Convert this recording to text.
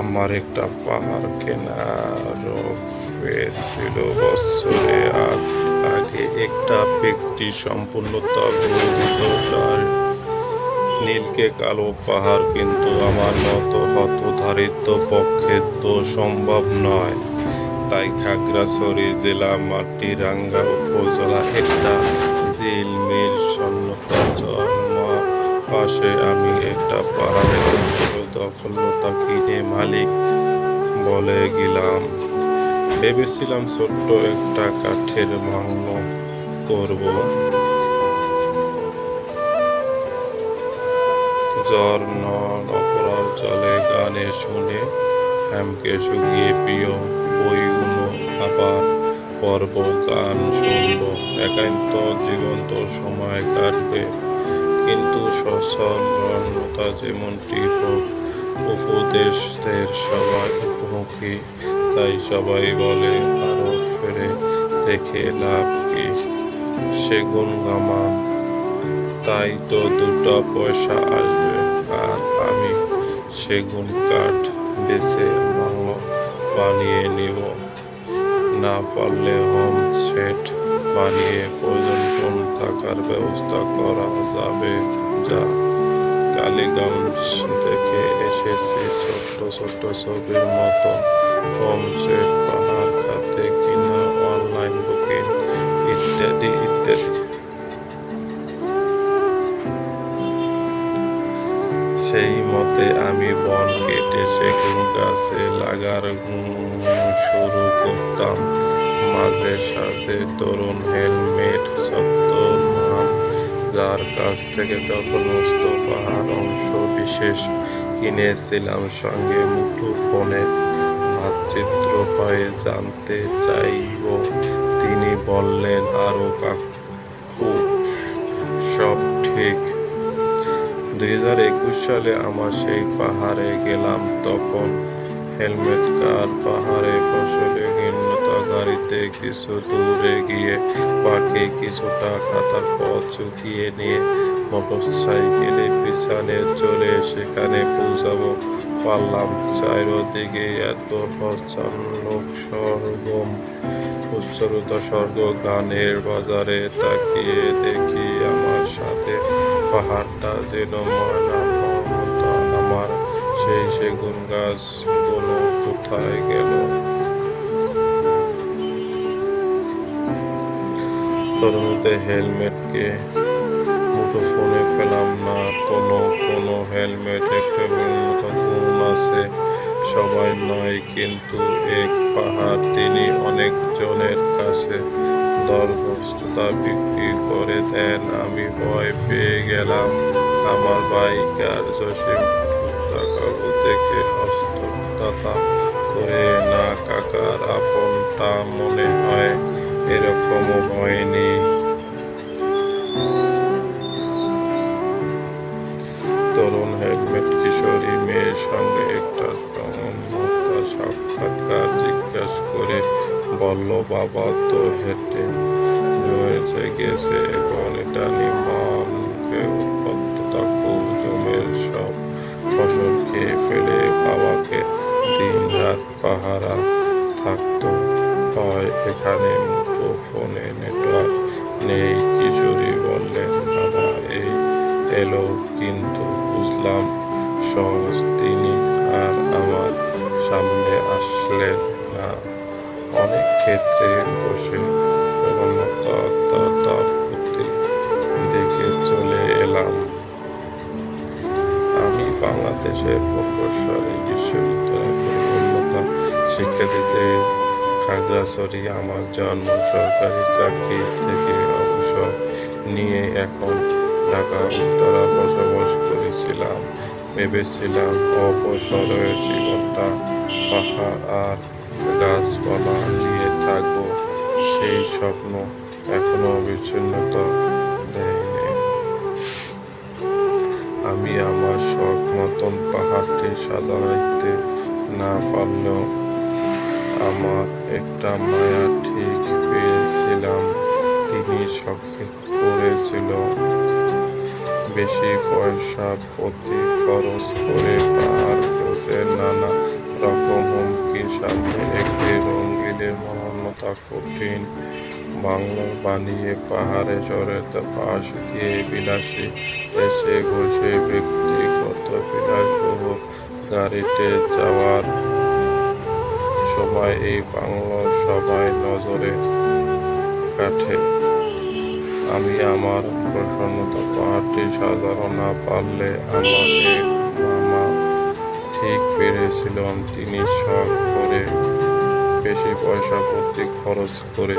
আমার একটা পাহাড় কেনার হয়েছিল বছরে আগে একটা ব্যক্তি সম্পূর্ণতা তার নীলকে কালো পাহাড় কিন্তু আমার মতো হতধারিত পক্ষে তো সম্ভব নয়। তাই খাগড়াছড়ি জেলা মাটিরাঙ্গা উপজেলা একটা জিল মিল সন্ন্যতা জন্ম। পাশে আমি একটা পাহাড়ের অঞ্চল দখলতা কিনে মালিক বলে গেলাম, ভেবেছিলাম ছোট্ট একটা কাঠের মাংন করব। জ্বর নপরাল চলে গানে শুনে হ্যামকে শুকিয়ে প্রিয় বইগুলো আবার পর্ব গান শুনব একান্ত জীবন্ত সময় কাটবে, কিন্তু সচলতা যেমনটি হোক উপদেশদের সবাই উপমুখী তাই সবাই বলে, আরও ফেরে দেখে লাভ কি? সেগুন গামা তাই তো দুটো পয়সা আসবে, আর আমি সেগুন কাঠ বেছে মাংল বানিয়ে নিব। না পারলে হোম সেট বানিয়ে প্রয়োজন টাকার ব্যবস্থা করা যাবে? যা কালীগঞ্জ থেকে এসেছে ছোট্ট ছোট্ট ছবির মতো হোম সেট পাহাড় খাতে কিনা অনলাইন বুকিং ইত্যাদি ইত্যাদি সেই মতে আমি বন কেটে সেগুন গাছে লাগার শুরু করতাম মাঝে সাঝে তরুণ হেলমেট নাম যার কাছ থেকে দখলস্থ পাহাড় অংশ বিশেষ কিনেছিলাম সঙ্গে মুঠো ফোনে। মানচিত্র পায়ে জানতে চাইব, তিনি বললেন আরও কাকু, সব ঠিক। দুই হাজার একুশ সালে আমার সেই পাহাড়ে গেলাম, তখন হেলমেট কার পাহাড়ে ফসলে ঘৃণতা গাড়িতে কিছু দূরে গিয়ে পাখি কিছুটা খাতার পথ চুকিয়ে নিয়ে মোটর মোটরসাইকেলে পিছনে চলে সেখানে পৌঁছাবো। পারলাম। চারিদিকে এত লোক সরগম উচ্চরুত স্বর্গ গানের বাজারে তাকিয়ে দেখি আমার সাথে পাহাড়টা যেন ময়না আমার সেই সেগুন গাছগুলো কোথায় গেল? তরুণতে হেলমেটকে মুঠো ফোনে পেলাম না। কোনো কোনো হেলমেট একটা উন্নত গুণ আছে। সবাই নয়, কিন্তু এক পাহাড় তিনি অনেকজনের কাছে দরবস্তুতা বিক্রি করে দেন। আমি ভয় পেয়ে গেলাম। আমার বাইকার জসিম কাকু থেকে হস্তদাতা করে, না কাকার আপনটা মনে হয় এরকমও হয়নি। তরুণ হেলমেট কিশোরী মেয়ের সঙ্গে একটা সাক্ষাৎকার জিজ্ঞাসা করে বলল, বাবা তো হেঁটে হয়েছে গেছে এবং এটা খুব জমের সব ফসল খেয়ে ফেলে বাবাকে দিন রাত পাহারা থাকতো হয় এখানে। মুঠো ফোনে নেটওয়ার্ক নেই, কিশোরী বললেন, বাবা, এই এলো কিন্তু বুঝলাম সহজ তিনি আর আমার সামনে আসলেন না। অনেক ক্ষেত্রে বসে দেখে চলে এলাম। আমি বাংলাদেশের প্রকৌশলী বিশ্ববিদ্যালয়ের উন্নত শিক্ষা দিতে খাগড়াছড়ি আমার জন্ম সরকারি চাকরি থেকে অবসর নিয়ে এখন ঢাকা, উত্তরা বসবাস করেছিলাম। ভেবেছিলাম অবসরের জীবনটা পাহাড় আর গাছপালা নিয়ে থাকব। সেই স্বপ্ন এখনও বিচ্ছিন্নতা দেয়নি। আমি আমার শখ মতন পাহাড়টি সাজাইতে না পারলেও আমার একটা মায়া ঠিক পেয়েছিলাম। তিনি সখে করেছিল। বেশি পয়সা প্রতি খরচ করে আর রোজের নানা রকম হুমকির সাথে একটি রঙ্গিলের মহানতা কঠিন বাংলা বানিয়ে পাহাড়ে সরেতে পাশ দিয়ে বিলাসী এসে বসে ব্যক্তিগত বিলাসবহুল গাড়িতে যাওয়ার সময় এই বাংলো সবাই নজরে কাঠে। আমি আমার প্রসন্নতা পাহাড়টি সাজানো না পারলে আমার মামা ঠিক পেরেছিলাম তিনি শখ করে বেশি পয়সা প্রতি খরচ করে